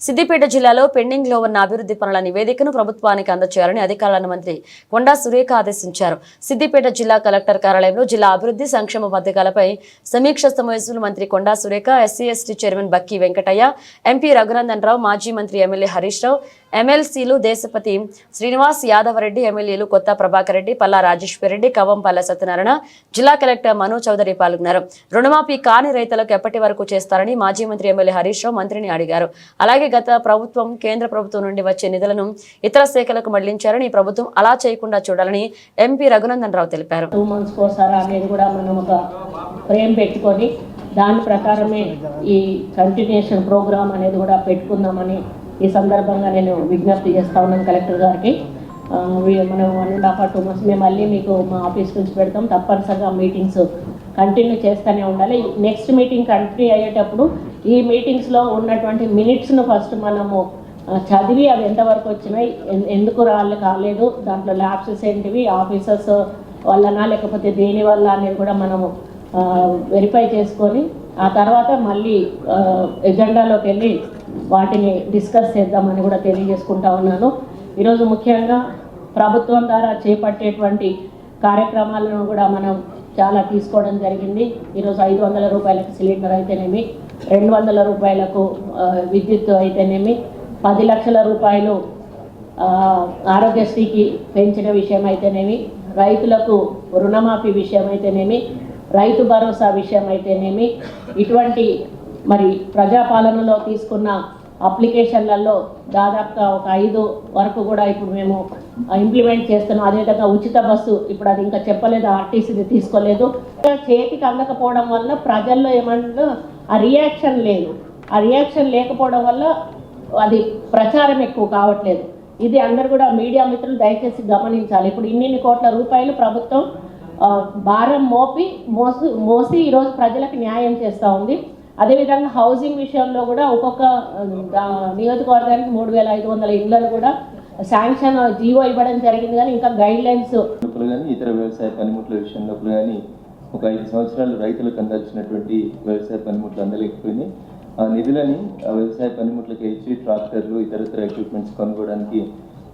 సిద్దిపేట జిల్లాలో పెండింగ్లో ఉన్న అభివృద్ధి పనుల నివేదికను ప్రభుత్వానికి అందజేయాలని అధికారులను మంత్రి కొండా సురేఖ ఆదేశించారు. సిద్దిపేట జిల్లా కలెక్టర్ కార్యాలయంలో జిల్లా అభివృద్ధి సంక్షేమ పథకాలపై సమీక్ష సమావేశంలో మంత్రి Konda Surekha SC ST chairman Bakki Venkataiah MP Raghunandan Rao మాజీ మంత్రి ఎమ్మెల్యే హరీష్ రావు ఎమ్మెల్సీలు దేశపతి శ్రీనివాస్ యాదవ్ రెడ్డి ఎమ్మెల్యేలు కొత్త ప్రభాకర్ రెడ్డి పల్లా రాజేశ్వర్ రెడ్డి కవంపల్ల సత్యనారాయణ జిల్లా కలెక్టర్ మను చౌదరి పాల్గొన్నారు. రుణమాఫీ కాని రైతులకు ఎప్పటి వరకు చేస్తారని మాజీ మంత్రి ఎమ్మెల్యే హరీష్ రావు మంత్రిని అడిగారు. అలాగే గత ప్రభుత్వం కేంద్ర ప్రభుత్వం నుండి వచ్చే నిధులను ఇతర శాఖలకు మళ్ళించారని ప్రభుత్వం అలా చేయకుండా చూడాలని ఎంపీ రఘునందన్ రావు తెలిపారు. దాని ప్రకారమే ఈ కంటిన్యూషన్ ప్రోగ్రామ్ అనేది కూడా పెట్టుకుందామని ఈ సందర్భంగా నేను విజ్ఞప్తి చేస్తా ఉన్నాను కలెక్టర్ గారికి. మనం one and half or two months మేము మళ్ళీ మీకు మా ఆఫీస్ నుంచి పెడతాం. తప్పనిసరిగా మీటింగ్స్ కంటిన్యూ చేస్తూనే ఉండాలి. నెక్స్ట్ మీటింగ్ కంటిన్యూ అయ్యేటప్పుడు ఈ మీటింగ్స్లో ఉన్నటువంటి మినిట్స్ను ఫస్ట్ మనము చదివి అవి ఎంతవరకు వచ్చినాయి ఎందుకు రాళ్ళు కాలేదు దాంట్లో ల్యాబ్సెస్ ఏంటివి ఆఫీసర్స్ వల్లనా లేకపోతే దేని వల్ల అనేది కూడా మనము వెరిఫై చేసుకొని ఆ తర్వాత మళ్ళీ ఎజెండాలోకి వెళ్ళి వాటిని డిస్కస్ చేద్దామని కూడా తెలియజేసుకుంటా ఉన్నాను. ఈరోజు ముఖ్యంగా ప్రభుత్వం ద్వారా చేపట్టేటువంటి కార్యక్రమాలను కూడా మనం చాలా తీసుకోవడం జరిగింది. ఈరోజు ఐదు వందల రూపాయలకు సిలిండర్ అయితేనేమి రెండు వందల రూపాయలకు విద్యుత్ అయితేనేమి పది లక్షల రూపాయలు ఆరోగ్యశ్రీకి పెంచిన విషయం అయితేనేమి రైతులకు రుణమాఫీ విషయం అయితేనేమి రైతు భరోసా విషయం అయితేనేమి ఇటువంటి మరి ప్రజాపాలనలో తీసుకున్న అప్లికేషన్లలో దాదాపుగా ఒక ఐదు వరకు కూడా ఇప్పుడు మేము ఇంప్లిమెంట్ చేస్తున్నాం. అదేవిధంగా ఉచిత బస్సు ఇప్పుడు అది ఇంకా చెప్పలేదు ఆర్టీసీది తీసుకోలేదు. చేతికి అందకపోవడం వల్ల ప్రజల్లో ఏమన్నా ఆ రియాక్షన్ లేదు. ఆ రియాక్షన్ లేకపోవడం వల్ల అది ప్రచారం ఎక్కువ కావట్లేదు. ఇది అందరు కూడా మీడియా మిత్రులు దయచేసి గమనించాలి. ఇప్పుడు ఇన్నిన్ని కోట్ల రూపాయలు ప్రభుత్వం భారం మోపి మోసి మోసి ఈరోజు ప్రజలకు న్యాయం చేస్తూ ఉంది. అదేవిధంగా హౌసింగ్ విషయంలో కూడా ఒక్కొక్క నియోజకవర్గానికి మూడు వేల ఐదు వందల ఇళ్ళను కూడా శాంక్షన్ జీవో ఇవ్వడం జరిగింది. కానీ ఇంకా గైడ్ లైన్స్ కానీ ఇతర వ్యవసాయ పనిముట్ల విషయంలో కానీ ఒక ఐదు సంవత్సరాలు రైతులకు అందాల్సినటువంటి వ్యవసాయ పనిముట్లు అందలేకపోయినాయి. ఆ నిధులని ఆ వ్యవసాయ పనిముట్లకి ఇచ్చి ట్రాక్టర్లు ఇతరతర ఎక్విప్మెంట్స్ కొనుక్కోవడానికి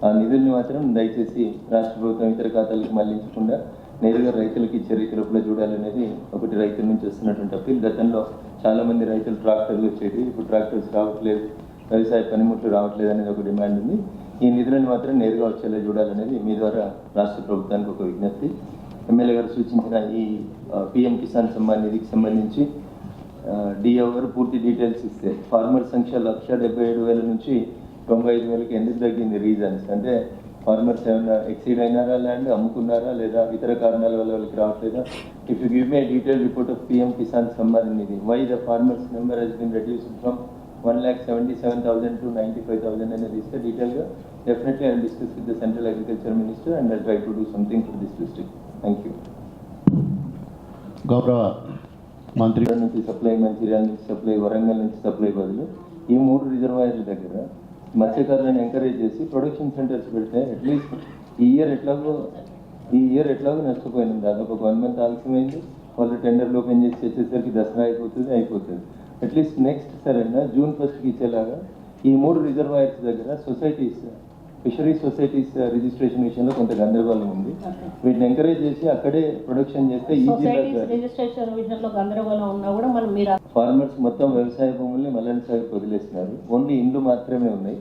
ఆ నిధుల్ని మాత్రం దయచేసి రాష్ట్ర ప్రభుత్వం ఇతర ఖాతాలకు మళ్ళించకుండా నేరుగా రైతులకు ఇచ్చే రీతి లోపల చూడాలనేది ఒకటి రైతుల నుంచి వస్తున్నటువంటి అప్పీల్. గతంలో చాలా మంది రైతులు ట్రాక్టర్లు వచ్చేది ఇప్పుడు ట్రాక్టర్స్ రావట్లేదు వ్యవసాయ పనిముట్లు రావట్లేదు అనేది ఒక డిమాండ్ ఉంది. ఈ నిధులను మాత్రం నేరుగా వచ్చేలా చూడాలనేది మీ ద్వారా రాష్ట్ర ప్రభుత్వానికి ఒక విజ్ఞప్తి. ఎమ్మెల్యే గారు సూచించిన ఈ పిఎం కిసాన్ సమ్మాన్ నిధికి సంబంధించి డిఓ గారు పూర్తి డీటెయిల్స్ ఇస్తే ఫార్మర్ సంఖ్య లక్ష డెబ్బై ఏడు వేల నుంచి తొంభై ఐదు వేలకి ఎందుకు తగ్గింది రీజన్స్? అంటే ఫార్మర్స్ ఏమైనా ఎక్సీడ్ అయినారా ల్యాండ్ అమ్ముకున్నారా లేదా ఇతర కారణాల వల్ల వాళ్ళకి రావట్లేదా? If you give me detail report of PM Kisan Samman Nidhi why the farmers number has been reduced from one lakh seventy seven thousand to ninety five thousand అనేది ఇస్తే డీటెయిల్గా definitely I discuss with the central agriculture minister and I try to do something for this district thank you గౌరవ మంత్రి నుంచి supply Mancherial నుంచి supply Warangal నుంచి supply బదులు ఈ మూడు రిజర్వాయర్ల దగ్గర మత్స్యకారులను ఎంకరేజ్ చేసి ప్రొడక్షన్ సెంటర్స్ పెడితే అట్లీస్ట్ ఈ ఇయర్ ఎట్లాగో ఈ ఇయర్ ఎట్లాగో నష్టపోయినాం. దాదాపు ఒక వన్ మంత్ ఆలస్యమైంది. వాళ్ళు టెండర్లు ఓపెన్ చేసి వచ్చేసరికి దసరా అయిపోతుంది అయిపోతుంది. అట్లీస్ట్ నెక్స్ట్ సరైన జూన్ ఫస్ట్కి ఇచ్చేలాగా ఈ మూడు రిజర్వాయర్స్ దగ్గర సొసైటీస్ ఫిషరీస్ సొసైటీస్ రిజిస్ట్రేషన్ విషయంలో కొంత గందరగోళం ఉంది. వీటిని ఎంకరేజ్ చేసి అక్కడే ప్రొడక్షన్ చేస్తే సొసైటీస్ ఈజీగా రిజిస్ట్రేషన్ విషయంలో గందరగోళం ఉన్నా కూడా మనం మీరు ఫార్మర్స్ మొత్తం వ్యవసాయ భూముల్ని మల్లెని సాగు వదిలేసినారు ఓన్లీ ఇండ్లు మాత్రమే ఉన్నాయి.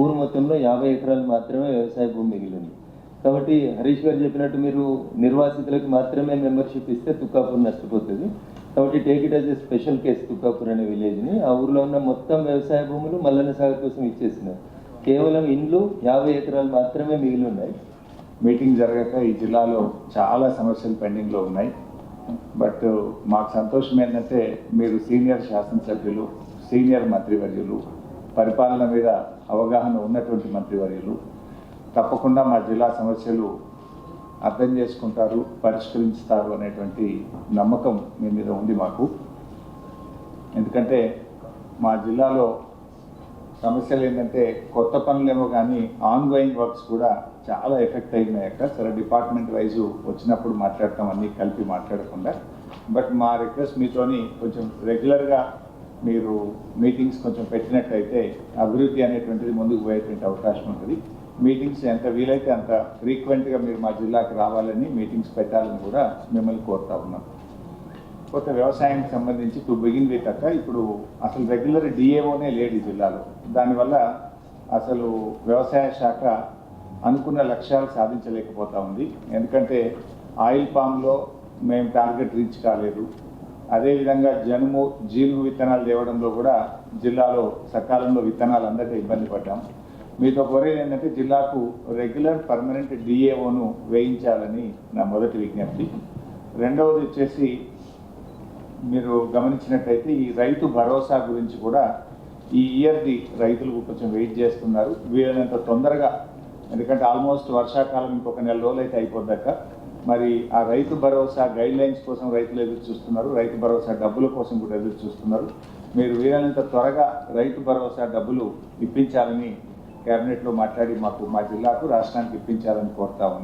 ఊరు మొత్తంలో యాభై ఎకరాలు మాత్రమే వ్యవసాయ భూమి మిగిలింది. కాబట్టి హరీష్ గారు చెప్పినట్టు మీరు నిర్వాసితులకు మాత్రమే మెంబర్షిప్ ఇస్తే తుక్కాపూర్ నష్టపోతుంది. కాబట్టి take it as a special case Tukkapur అనే విలేజ్ని ఆ ఊర్లో ఉన్న మొత్తం వ్యవసాయ భూములు మల్లన్న సాగు కోసం ఇచ్చేసినారు కేవలం ఇండ్లు యాభై ఎకరాలు మాత్రమే మిగిలి ఉన్నాయి మీటింగ్ జరగక ఈ జిల్లాలో చాలా సమస్యలు పెండింగ్లో ఉన్నాయి. బట్ మాకు సంతోషం ఏంటంటే మీరు సీనియర్ శాసనసభ్యులు సీనియర్ మంత్రివర్యులు పరిపాలన మీద అవగాహన ఉన్నటువంటి మంత్రివర్యులు తప్పకుండా మా జిల్లా సమస్యలు అర్థం చేసుకుంటారు పరిష్కరించుతారు అనేటువంటి నమ్మకం మీ మీద ఉంది మాకు. ఎందుకంటే మా జిల్లాలో సమస్యలు ఏంటంటే కొత్త పనులేమో కానీ ఆన్ గోయింగ్ వర్క్స్ కూడా చాలా ఎఫెక్ట్ అయినాయక సరే డిపార్ట్మెంట్ వైజ్ వచ్చినప్పుడు మాట్లాడటం అన్నీ కలిపి మాట్లాడకుండా. బట్ మా రిక్వెస్ట్ మీతోని కొంచెం రెగ్యులర్గా మీరు మీటింగ్స్ కొంచెం పెట్టినట్టయితే అభివృద్ధి అనేటువంటిది ముందుకు పోయేటువంటి అవకాశం ఉంటుంది. మీటింగ్స్ ఎంత వీలైతే అంత ఫ్రీక్వెంట్గా మీరు మా జిల్లాకి రావాలని మీటింగ్స్ పెట్టాలని కూడా మిమ్మల్ని కోరుతా ఉన్నాం. కొత్త వ్యవసాయానికి సంబంధించి టు బిగిన్ విత్ అక్క ఇప్పుడు అసలు రెగ్యులర్ డిఏఓనే లేడు ఈ జిల్లాలో. దానివల్ల అసలు వ్యవసాయ శాఖ అనుకున్న లక్ష్యాలు సాధించలేకపోతా ఉంది. ఎందుకంటే ఆయిల్ పామ్లో మేము టార్గెట్ రీచ్ కాలేదు. అదేవిధంగా జనుము జీలుగు విత్తనాలు తేవడంలో కూడా జిల్లాలో సకాలంలో విత్తనాలు అందక ఇబ్బంది పడ్డాం. మీతో కోరేది ఏంటంటే జిల్లాకు రెగ్యులర్ పర్మనెంట్ డిఏఓను వేయించాలని నా మొదటి విజ్ఞప్తి. రెండవది వచ్చేసి మీరు గమనించినట్టయితే ఈ రైతు భరోసా గురించి కూడా ఈ ఇయర్ది రైతులకు కొంచెం వెయిట్ చేస్తున్నారు. వీలైనంత తొందరగా ఎందుకంటే ఆల్మోస్ట్ వర్షాకాలం ఇంకొక నెల రోజులు అయితే అయిపోద్దాక మరి ఆ రైతు భరోసా గైడ్ లైన్స్ కోసం రైతులు ఎదురు చూస్తున్నారు. రైతు భరోసా డబ్బుల కోసం కూడా ఎదురు చూస్తున్నారు. మీరు వీలైనంత త్వరగా రైతు భరోసా డబ్బులు ఇప్పించాలని కేబినెట్లో మాట్లాడి మాకు మా జిల్లాకు రాష్ట్రానికి ఇప్పించాలని కోరుతా ఉన్నాం.